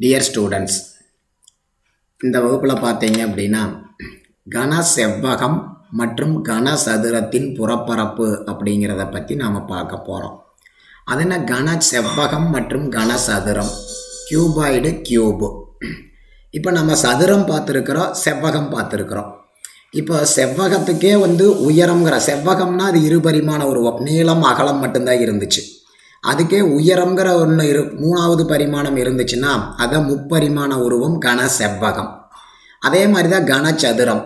Dear students இந்த வகுப்பில் பார்த்தீங்க அப்படின்னா கன செவ்வகம் மற்றும் கன சதுரத்தின் புறப்பரப்பு அப்படிங்கிறத பற்றி நாம் பார்க்க போகிறோம் அது என்ன? கன செவ்வகம் மற்றும் கன சதுரம். கியூபாய்டு கியூபு இப்போ நம்ம சதுரம் பார்த்துருக்குறோம் செவ்வகம் பார்த்துருக்குறோம். இப்போ செவ்வகத்துக்கே வந்து உயரம்ங்கிற செவ்வகம்னா அது இருபரிமாண உருவம். நீளம் அகலம் மட்டும்தான் இருந்துச்சு. அதுக்கே உயரம்ங்கிற ஒன்று இரு மூணாவது பரிமாணம் இருந்துச்சுன்னா அதான் முப்பரிமாண உருவம் கன செவ்வகம். அதே மாதிரி தான் கனசதுரம்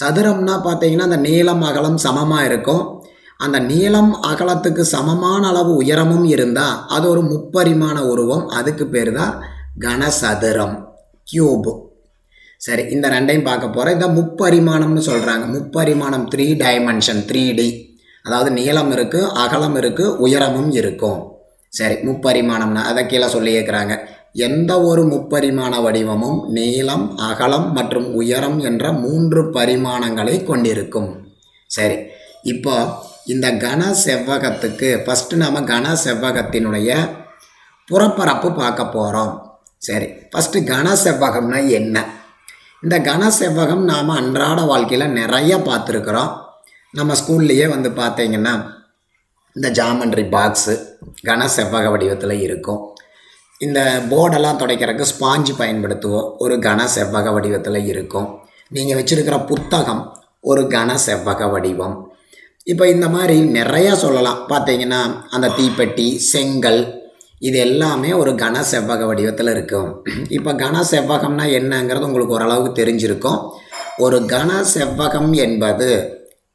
சதுரம்னா பார்த்தீங்கன்னா அந்த நீளம் அகலம் சமமாக இருக்கும். அந்த நீளம் அகலத்துக்கு சமமான அளவு உயரமும் இருந்தால் அது ஒரு முப்பரிமாண உருவம். அதுக்கு பேர் தான் கனசதுரம் கியூபு சரி இந்த ரெண்டையும் பார்க்க போகிறோம் இந்த முப்பரிமாணம்னு சொல்கிறாங்க முப்பரிமாணம் த்ரீ டைமென்ஷன் த்ரீ டி அதாவது நீளம் இருக்குது அகலம் இருக்குது உயரமும் இருக்கும். சரி முப்பரிமாணம்னா அதை கீழே சொல்லியிருக்கிறாங்க எந்த ஒரு முப்பரிமாண வடிவமும் நீளம் அகலம் மற்றும் உயரம் என்ற மூன்று பரிமாணங்களை கொண்டிருக்கும். சரி இப்போ இந்த கன செவ்வகத்துக்கு ஃபஸ்ட்டு நாம் கன செவ்வகத்தினுடைய புறப்பரப்பு பார்க்க போகிறோம் சரி ஃபஸ்ட்டு கன செவ்வகம்னா என்ன? இந்த கன செவ்வகம் நாம் அன்றாட வாழ்க்கையில் நிறைய பார்த்துருக்குறோம். நம்ம ஸ்கூல்லையே வந்து பார்த்தீங்கன்னா இந்த ஜாமெண்ட்ரி பாக்ஸு கன செவ்வக வடிவத்தில் இருக்கும். இந்த போர்டெல்லாம் துடைக்கிறதுக்கு ஸ்பாஞ்சு பயன்படுத்துவோம். ஒரு கன செவ்வக வடிவத்தில் இருக்கும். நீங்கள் வச்சுருக்கிற புத்தகம் ஒரு கன செவ்வக வடிவம். இப்போ இந்த மாதிரி நிறையா சொல்லலாம். பார்த்தீங்கன்னா அந்த தீப்பெட்டி செங்கல் இது எல்லாமே ஒரு கன செவ்வக வடிவத்தில் இருக்கும். இப்போ கன செவ்வகம்னா என்னங்கிறது உங்களுக்கு ஓரளவுக்கு தெரிஞ்சிருக்கும். ஒரு கன செவ்வகம் என்பது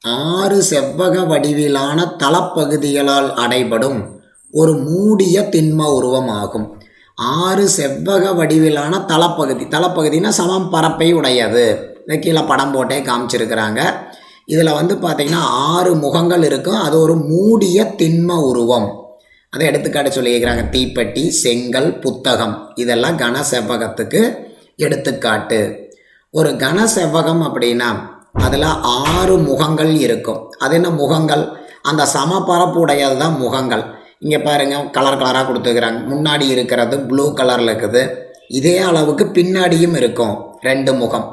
ஆறு செவ்வக வடிவிலான தளப்பகுதிகளால் அடைபடும் ஒரு மூடிய திண்ம உருவமாகும். ஆறு செவ்வக வடிவிலான தளப்பகுதி தளப்பகுதினா சமம் பரப்பை உடையது. இந்த கீழே படம் போட்டே காமிச்சிருக்கிறாங்க. இதில் வந்து பார்த்திங்கன்னா ஆறு முகங்கள் இருக்கும். அது ஒரு மூடிய திண்ம உருவம். அதை எடுத்துக்காட்டு சொல்லியிருக்கிறாங்க. தீப்பெட்டி செங்கல் புத்தகம். இதெல்லாம் கன செவ்வகத்துக்கு எடுத்துக்காட்டு. ஒரு கன செவ்வகம் அப்படின்னா அதில் ஆறு முகங்கள் இருக்கும். அது என்ன முகங்கள்? அந்த சமபரப்பு உடையது தான் முகங்கள். இங்கே பாருங்கள் கலர் கலராக கொடுத்துருக்குறாங்க. முன்னாடி இருக்கிறது ப்ளூ கலரில் இருக்குது. இதே அளவுக்கு பின்னாடியும் இருக்கும் ரெண்டு முகம்.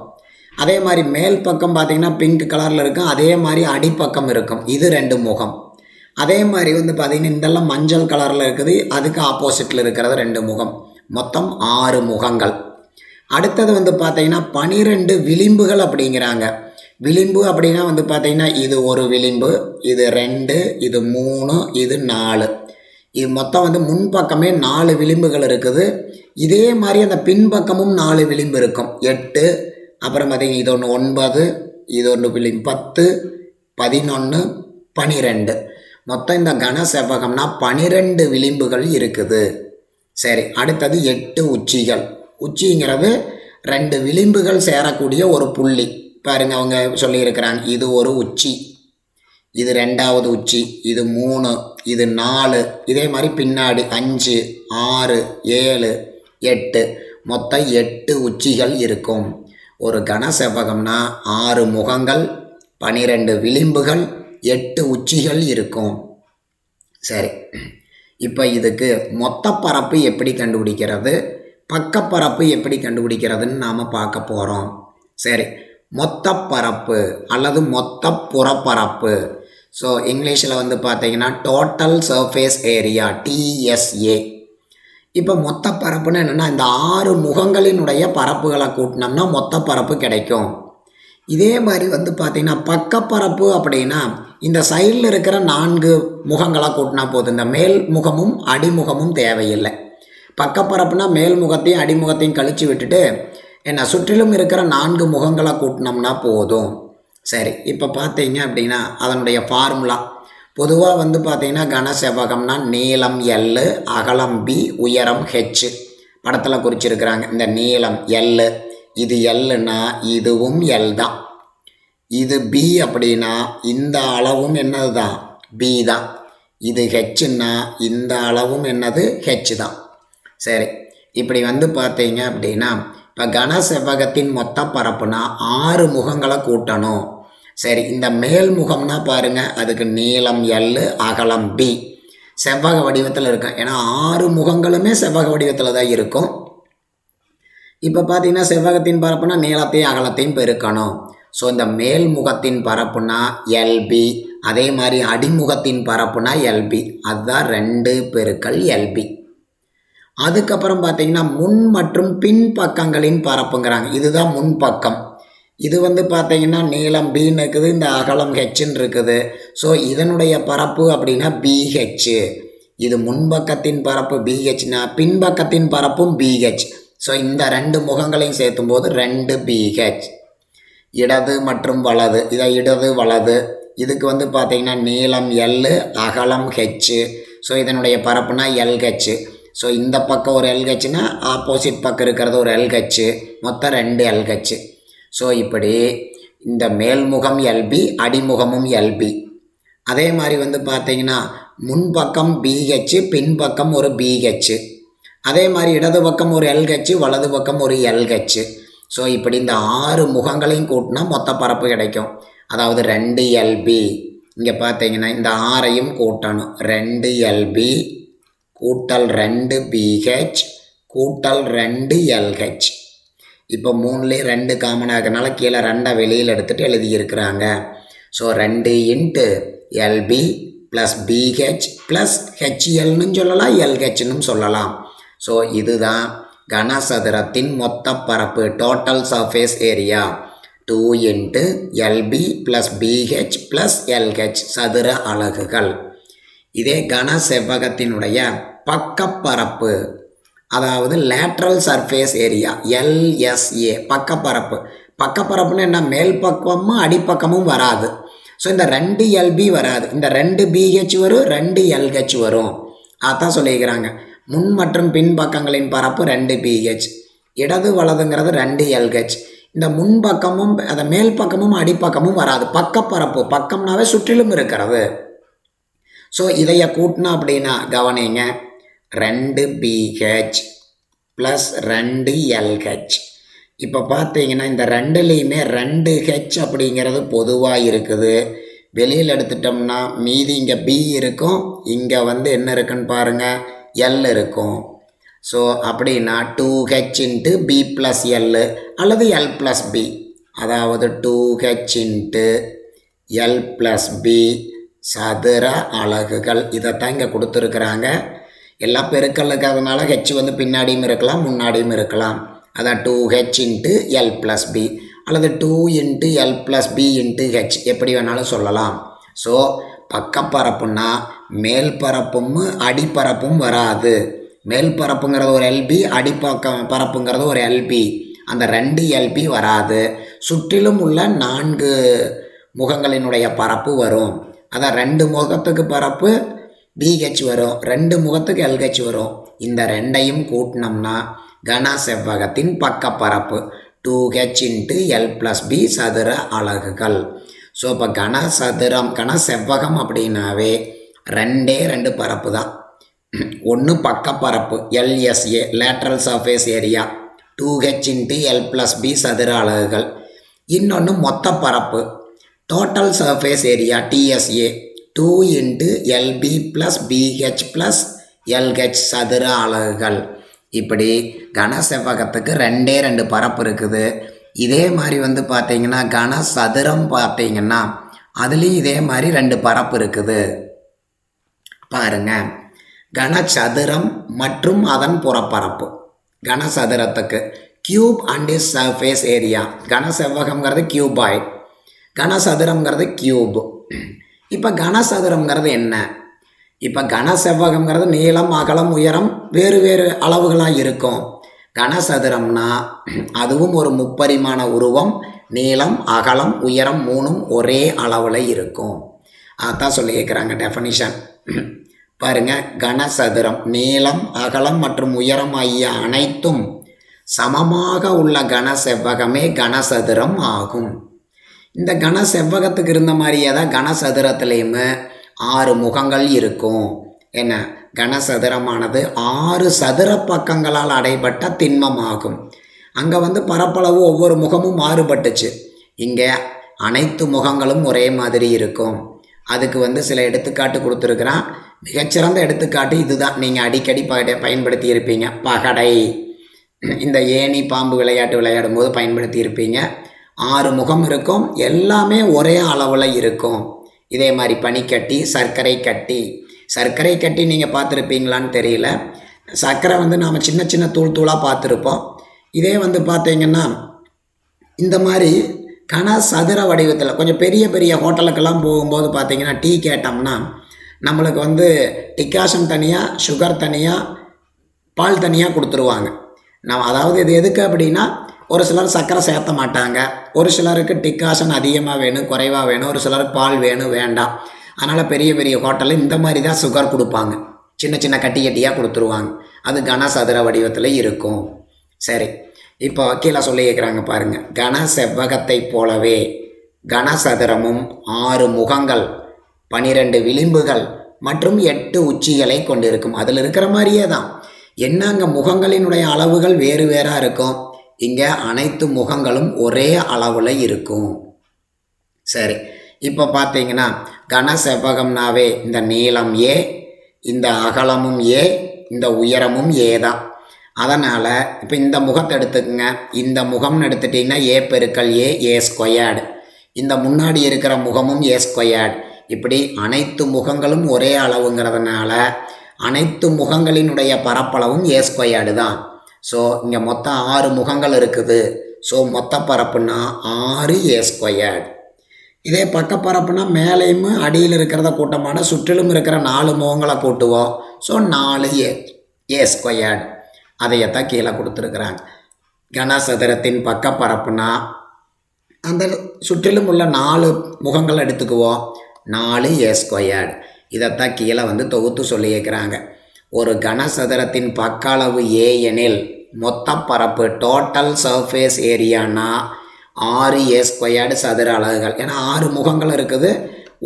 அதே மாதிரி மேல் பக்கம் பார்த்திங்கன்னா பிங்க் கலரில் இருக்கும். அதே மாதிரி அடிப்பக்கம் இருக்கும். இது ரெண்டு முகம். அதே மாதிரி வந்து பார்த்திங்கன்னா இதெல்லாம் மஞ்சள் கலரில் இருக்குது. அதுக்கு ஆப்போசிட்டில் இருக்கிறது ரெண்டு முகம். மொத்தம் ஆறு முகங்கள். அடுத்தது வந்து பார்த்திங்கன்னா பனிரெண்டு விளிம்புகள் அப்படிங்கிறாங்க. விளிம்பு அப்படின்னா வந்து பார்த்திங்கன்னா இது ஒரு விளிம்பு இது ரெண்டு இது மூணு இது நாலு. இது மொத்தம் வந்து முன்பக்கமே நாலு விளிம்புகள் இருக்குது. இதே மாதிரி அந்த பின்பக்கமும் நாலு விளிம்பு இருக்கும். எட்டு அப்புறம் பார்த்திங்கன்னா இது ஒன்று ஒன்பது இது ஒன்று விளிம்பு பத்து பதினொன்று பனிரெண்டு. மொத்தம் இந்த கன செவ்வகம்னா பனிரெண்டு விளிம்புகள் இருக்குது. சரி அடுத்தது எட்டு உச்சிகள். உச்சிங்கிறது ரெண்டு விளிம்புகள் சேரக்கூடிய ஒரு புள்ளி. பாருங்க அவங்க சொல்லியிருக்கிறாங்க இது ஒரு உச்சி இது ரெண்டாவது உச்சி இது மூணு இது நாலு இதே மாதிரி பின்னாடி அஞ்சு ஆறு ஏழு எட்டு மொத்தம் எட்டு உச்சிகள் இருக்கும். ஒரு கன செவ்வகம்னா ஆறு முகங்கள் பனிரெண்டு விளிம்புகள் எட்டு உச்சிகள் இருக்கும். சரி இப்போ இதுக்கு மொத்த பரப்பு எப்படி கண்டுபிடிக்கிறது? பக்கப்பரப்பு எப்படி கண்டுபிடிக்கிறதுன்னு நாம் பார்க்க போகிறோம் சரி மொத்த பரப்பு அல்லது மொத்த புறப்பரப்பு ஸோ இங்கிலீஷில் வந்து பார்த்தீங்கன்னா டோட்டல் சர்ஃபேஸ் ஏரியா டிஎஸ்ஏ இப்போ மொத்த பரப்புன்னு என்னென்னா இந்த ஆறு முகங்களினுடைய பரப்புகளை கூட்டினோம்னா மொத்த பரப்பு கிடைக்கும். இதே மாதிரி வந்து பார்த்திங்கன்னா பக்கப்பரப்பு அப்படின்னா இந்த சைடில் இருக்கிற நான்கு முகங்களை கூட்டினா போதும். இந்த மேல் முகமும் அடிமுகமும் தேவையில்லை. பக்கப்பரப்புனா மேல் முகத்தையும் அடிமுகத்தையும் கழித்து விட்டுட்டு என்ன சுற்றிலும் இருக்கிற நான்கு முகங்களை கூட்டினோம்னா போதும். சரி இப்போ பார்த்தீங்க அப்படின்னா அதனுடைய ஃபார்முலா பொதுவாக வந்து பார்த்தீங்கன்னா கன செவ்வகம்னா நீளம் எல்லு அகலம் பி உயரம் ஹெச் படத்தில் குறிச்சிருக்கிறாங்க. இந்த நீளம் எல்லு இது எல்லுன்னா இதுவும் எல் தான். இது பி அப்படின்னா இந்த அளவும் என்னது தான் பி தான். இது ஹெச்சுன்னா இந்த அளவும் என்னது? ஹெச் தான். சரி இப்படி வந்து பார்த்தீங்க அப்படின்னா இப்போ கன செவ்வகத்தின் மொத்த பரப்புனா ஆறு முகங்களை கூட்டணும். சரி இந்த மேல் முகம்னா பாருங்கள் அதுக்கு நீளம் எல் அகலம் பி செவ்வக வடிவத்தில் இருக்கும். ஏன்னா ஆறு முகங்களுமே செவ்வக வடிவத்தில் தான் இருக்கும். இப்போ பார்த்தீங்கன்னா செவ்வகத்தின் பரப்புனா நீளத்தையும் அகலத்தையும் பெருக்கணும். ஸோ இந்த மேல் முகத்தின் பரப்புனா எல்பி அதே மாதிரி அடிமுகத்தின் பரப்புனா எல்பி அதுதான் ரெண்டு பெருக்கள் எல்பி அதுக்கப்புறம் பார்த்தீங்கன்னா முன் மற்றும் பின் பக்கங்களின் பரப்புங்கிறாங்க. இதுதான் முன் பக்கம். இது வந்து பார்த்தீங்கன்னா நீளம் பின்னு இருக்குது இந்த அகலம் ஹெச்ன்னு இருக்குது. ஸோ இதனுடைய பரப்பு அப்படின்னா பிஹெச் இது முன்பக்கத்தின் பரப்பு பிஹெச்னா பின்பக்கத்தின் பரப்பும் பிஹெச் ஸோ இந்த ரெண்டு முகங்களையும் சேர்த்தும் போது ரெண்டு பிஹெச் இடது மற்றும் வலது. இதை இடது வலது. இதுக்கு வந்து பார்த்தீங்கன்னா நீளம் எல் அகலம் ஹெச்சு ஸோ இதனுடைய பரப்புனா எல்ஹெச் ஸோ இந்த பக்கம் ஒரு எல்ஹெச்னா ஆப்போசிட் பக்கம் இருக்கிறது ஒரு எல்ஹெச் மொத்தம் ரெண்டு எல்ஹெச் ஸோ இப்படி இந்த மேல்முகம் எல்பி அடிமுகமும் எல்பி அதே மாதிரி வந்து பார்த்தீங்கன்னா முன்பக்கம் பிஹெச் பின்பக்கம் ஒரு பிஹெச் அதே மாதிரி இடது பக்கம் ஒரு எல்ஹெச் வலது பக்கம் ஒரு எல்ஹெச் ஸோ இப்படி இந்த ஆறு முகங்களையும் கூட்டினா மொத்த பரப்பு கிடைக்கும். அதாவது ரெண்டு எல்பி இங்கே பார்த்தீங்கன்னா இந்த ஆறையும் கூட்டணும். ரெண்டு எல்பி கூட்டல் ரெண்டு பிஹெச் கூட்டல் ரெண்டு எல்ஹெச் இப்போ மூணுலேயும் ரெண்டு காமனாக இருக்கிறனால கீழே ரெண்டை வெளியில் எடுத்துகிட்டு எழுதியிருக்கிறாங்க. ஸோ ரெண்டு into LB plus BH plus ஹெச்எல்னு சொல்லலாம் எல்ஹெச்னு சொல்லலாம். ஸோ இதுதான் கனசதுரத்தின் மொத்த பரப்பு total surface area two into LB plus BH plus LH சதுர அலகுகள். இதே கன செவ்வகத்தினுடைய பக்கப்பரப்பு அதாவது லேட்ரல் சர்ஃபேஸ் ஏரியா எல்எஸ்ஏ பக்கப்பரப்பு. பக்கப்பரப்புன்னு என்ன? மேல் பக்கமும் அடிப்பக்கமும் வராது. ஸோ இந்த ரெண்டு எல்பி வராது. இந்த ரெண்டு பிஹெச் வரும் ரெண்டு எல்ஹெச் வரும். அதான் சொல்லியிருக்கிறாங்க. முன் மற்றும் பின் பக்கங்களின் பரப்பு ரெண்டு பிஹெச் இடது வலதுங்கிறது ரெண்டு எல்ஹெச் இந்த முன்பக்கமும் அதை அந்த மேல் பக்கமும் அடிப்பக்கமும் வராது. பக்கப்பரப்பு பக்கம்னாவே சுற்றிலும் இருக்கிறது. ஸோ இதைய கூட்டினா அப்படின்னா கவனிங்க ரெண்டு பிஹெச் ப்ளஸ் ரெண்டு எல்ஹெச் இப்போ பார்த்தீங்கன்னா இந்த ரெண்டுலேயுமே ரெண்டு ஹெச் அப்படிங்கிறது பொதுவாக இருக்குது. வெளியில் எடுத்துட்டோம்னா மீதி இங்கே பி இருக்கும். இங்கே வந்து என்ன இருக்குன்னு பாருங்கள் எல் இருக்கும். ஸோ அப்படின்னா two H into B plus L அல்லது எல் ப்ளஸ் பி அதாவது two H into L plus B சதுர அலகுகள். இதைத்தான் இங்கே கொடுத்துருக்குறாங்க. எல்லா பெருக்கல் இருக்கிறதுனால ஹெச் வந்து பின்னாடியும் இருக்கலாம் முன்னாடியும் இருக்கலாம். அதான் two H into L plus B அல்லது two into L plus B into H எப்படி வேணாலும் சொல்லலாம். ஸோ பக்கப்பரப்புன்னா மேல் பரப்பும் அடிப்பரப்பும் வராது. மேல் பரப்புங்கிறது ஒரு எல்பி அடிப்பக்கம் பரப்புங்கிறது ஒரு எல்பி அந்த ரெண்டு எல்பி வராது. சுற்றிலும் உள்ள நான்கு முகங்களினுடைய பரப்பு வரும். அதான் ரெண்டு முகத்துக்கு பரப்பு பிஹெச் வரும். ரெண்டு முகத்துக்கு எல்ஹெச் வரும். இந்த ரெண்டையும் கூட்டினோம்னா கன செவ்வகத்தின் பக்கப்பரப்பு two H into L plus B சதுர அலகுகள். ஸோ இப்போ கன சதுரம் கன செவ்வகம் அப்படின்னாவே ரெண்டே ரெண்டு பரப்பு தான். ஒன்று பக்கப்பரப்பு LSA lateral surface area two H into L plus B சதுர அலகுகள். இன்னொன்று மொத்த பரப்பு total surface area TSA two into LB plus BH plus LH சதுர அலகுகள். இப்படி கன செவ்வகத்துக்கு ரெண்டே ரெண்டு பரப்பு இருக்குது. இதே மாதிரி வந்து பார்த்தீங்கன்னா கன சதுரம் பார்த்தீங்கன்னா அதுலேயும் இதே மாதிரி ரெண்டு பரப்பு இருக்குது. பாருங்க. கனசதுரம் மற்றும் அதன் புறப்பரப்பு. கனசதுரத்துக்கு cube and is surface area கனசெவ்வகம்ங்கிறது cuboid கனசதுரங்கிறது கியூப் இப்போ கனசதுரங்கிறது என்ன? இப்போ கனசெவ்வகம்ங்கிறது நீளம் அகலம் உயரம் வேறு வேறு அளவுகளாக இருக்கும். கனசதுரம்னா அதுவும் ஒரு முப்பரிமாண உருவம் நீளம் அகலம் உயரம் மூணும் ஒரே அளவில் இருக்கும். அதான் சொல்லியிருக்கிறாங்க டெஃபனிஷன் பாருங்க கனசதுரம் நீளம் அகலம் மற்றும் உயரம் ஆகிய அனைத்தும் சமமாக உள்ள கன செவ்வகமே கனசதுரம் ஆகும். இந்த கன செவ்வகத்துக்கு இருந்த மாதிரியே தான் கனசதுரத்துலேயுமே ஆறு முகங்கள் இருக்கும். என்ன? கனசதுரமானது ஆறு சதுர பக்கங்களால் அடைபட்ட திண்மமாகும். அங்கே வந்து பரப்பளவு ஒவ்வொரு முகமும் மாறுபட்டுச்சு. இங்கே அனைத்து முகங்களும் ஒரே மாதிரி இருக்கும். அதுக்கு வந்து சில எடுத்துக்காட்டு கொடுத்துருக்குறான். மிகச்சிறந்த எடுத்துக்காட்டு இதுதான். நீங்கள் அடிக்கடி ப பயன்படுத்தி இருப்பீங்க பகடை. இந்த ஏணி பாம்பு விளையாட்டு விளையாடும் போது பயன்படுத்தி இருப்பீங்க ஆறு முகம் இருக்கும். எல்லாமே ஒரே அளவில் இருக்கும். இதே மாதிரி பனிக்கட்டி சர்க்கரை கட்டி. சர்க்கரை கட்டி நீங்கள் பார்த்துருப்பீங்களான்னு தெரியல. சர்க்கரை வந்து நாம் சின்ன சின்ன தூள் தூளாக பார்த்துருப்போம். இதே வந்து பார்த்தீங்கன்னா இந்த மாதிரி கன சதுர வடிவத்தில் கொஞ்சம் பெரிய பெரிய ஹோட்டலுக்கெல்லாம் போகும்போது பார்த்தீங்கன்னா டீ கேட்டோம்னா நம்மளுக்கு வந்து டிக்காஷன் தனியாக சுகர் தனியாக பால் தனியாக கொடுத்துருவாங்க. நம்ம அதாவது இது எதுக்கு அப்படின்னா ஒரு சிலர் சர்க்கரை சேர்த்த மாட்டாங்க. ஒரு சிலருக்கு டிக்காசன் அதிகமாக வேணும் குறைவாக வேணும். ஒரு சிலருக்கு பால் வேணும் வேண்டாம். அதனால் பெரிய பெரிய ஹோட்டலில் இந்த மாதிரி தான் சுகர் கொடுப்பாங்க. சின்ன சின்ன கட்டி கட்டியாக கொடுத்துருவாங்க. அது கனசதுர வடிவத்தில் இருக்கும். சரி. இப்போ கீழே சொல்லியிருக்கிறாங்க பாருங்கள் கன செவ்வகத்தை போலவே கனசதுரமும் ஆறு முகங்கள் பனிரெண்டு விளிம்புகள் மற்றும் எட்டு உச்சிகளை கொண்டிருக்கும். அதில் இருக்கிற மாதிரியே தான். என்னங்க முகங்களினுடைய அளவுகள் வேறு வேறாக இருக்கும்? இங்கே அனைத்து முகங்களும் ஒரே அளவில் இருக்கும். சரி இப்போ பார்த்தீங்கன்னா கன செவ்வகம்னாவே இந்த நீளம் ஏ இந்த அகலமும் ஏ இந்த உயரமும் ஏ தான். அதனால் இப்போ இந்த முகத்தை எடுத்துக்கோங்க. இந்த முகம்னு எடுத்துட்டிங்கன்னா ஏ பெருக்கல் ஏ ஏ ஸ்கொயர்டு. இந்த முன்னாடி இருக்கிற முகமும் ஏ ஸ்கொயர்டு. இப்படி அனைத்து முகங்களும் ஒரே அளவுங்கிறதுனால அனைத்து முகங்களினுடைய பரப்பளவும் ஏ ஸ்கொயர்டு தான். ஸோ இங்கே மொத்தம் ஆறு முகங்கள் இருக்குது. ஸோ மொத்த பரப்புனா ஆறு ஏ ஸ்கொயர்டு இதே பக்கப்பரப்புனா மேலேயும் அடியில் இருக்கிறத கூட்டமான சுற்றிலும் இருக்கிற நாலு முகங்களை கூட்டுவோம். ஸோ நாலு ஏ ஏ ஸ்கொயர்டு அதையத்தான் கீழே கொடுத்துருக்குறாங்க. கனசதுரத்தின் பக்கப்பரப்புனா அந்த சுற்றிலும் உள்ள நாலு முகங்கள் எடுத்துக்குவோம். நாலு ஏ ஸ்கொயர்டு இதைத்தான் கீழே வந்து தொகுத்து சொல்லியிருக்கிறாங்க. ஒரு கனசதுரத்தின் பக்க அளவு ஏ எனில் மொத்த பரப்பு டோட்டல் சர்ஃபேஸ் ஏரியானா ஆறு ஏ ஸ்கொயர்டு சதுர அலகுகள். ஏன்னா ஆறு முகங்கள் இருக்குது.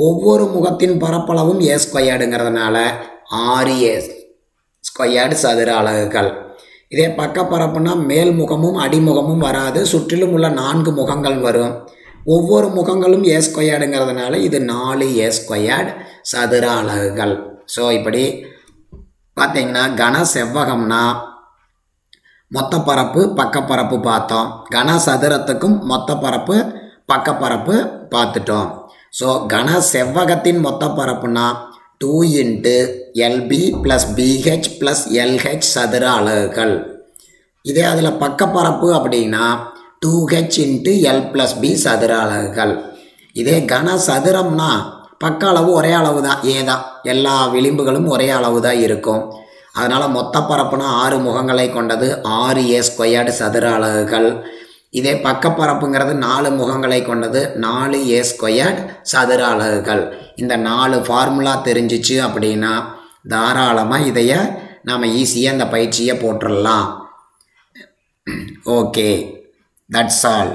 ஒவ்வொரு முகத்தின் பரப்பளவும் ஏ ஸ்கொயர்டுங்கிறதுனால ஆறு ஏ ஸ்கொயர்டு சதுர அலகுகள். இதே பக்கப்பரப்புனா மேல் முகமும் அடிமுகமும் வராது. சுற்றிலும் உள்ள நான்கு முகங்கள் வரும். ஒவ்வொரு முகங்களும் ஏ ஸ்கொயர்டுங்கிறதுனால இது நாலு ஏ ஸ்கொயர்டு சதுர அலகுகள். ஸோ இப்படி பார்த்தீங்கன்னா கன செவ்வகம்னா மொத்த பரப்பு பக்கப்பரப்பு பார்த்தோம். கன சதுரத்துக்கும் மொத்த பரப்பு பக்கப்பரப்பு பார்த்துட்டோம். ஸோ கன செவ்வகத்தின் மொத்த பரப்புனா two into LB plus BH plus LH சதுர அலகுகள். இதே அதில் பக்கப்பரப்பு அப்படின்னா two H into L plus B சதுர அலகுகள். இதே கன சதுரம்னா பக்க அளவு ஒரே அளவு தான். ஏ தான். எல்லா விளிம்புகளும் ஒரே அளவு தான் இருக்கும். அதனால் மொத்த பரப்புனா ஆறு முகங்களை கொண்டது. ஆறு ஏ ஸ்கொயர்டு சதுர அலகுகள். இதே பக்கப்பரப்புங்கிறது நாலு முகங்களை கொண்டது. நாலு ஏ ஸ்கொயர்டு சதுர அலகுகள். இந்த நாலு ஃபார்முலா தெரிஞ்சிச்சு அப்படின்னா தாராளமாக இதைய நாம் ஈஸியாக இந்த பயிற்சியை போட்டுடலாம் ஓகே. That's all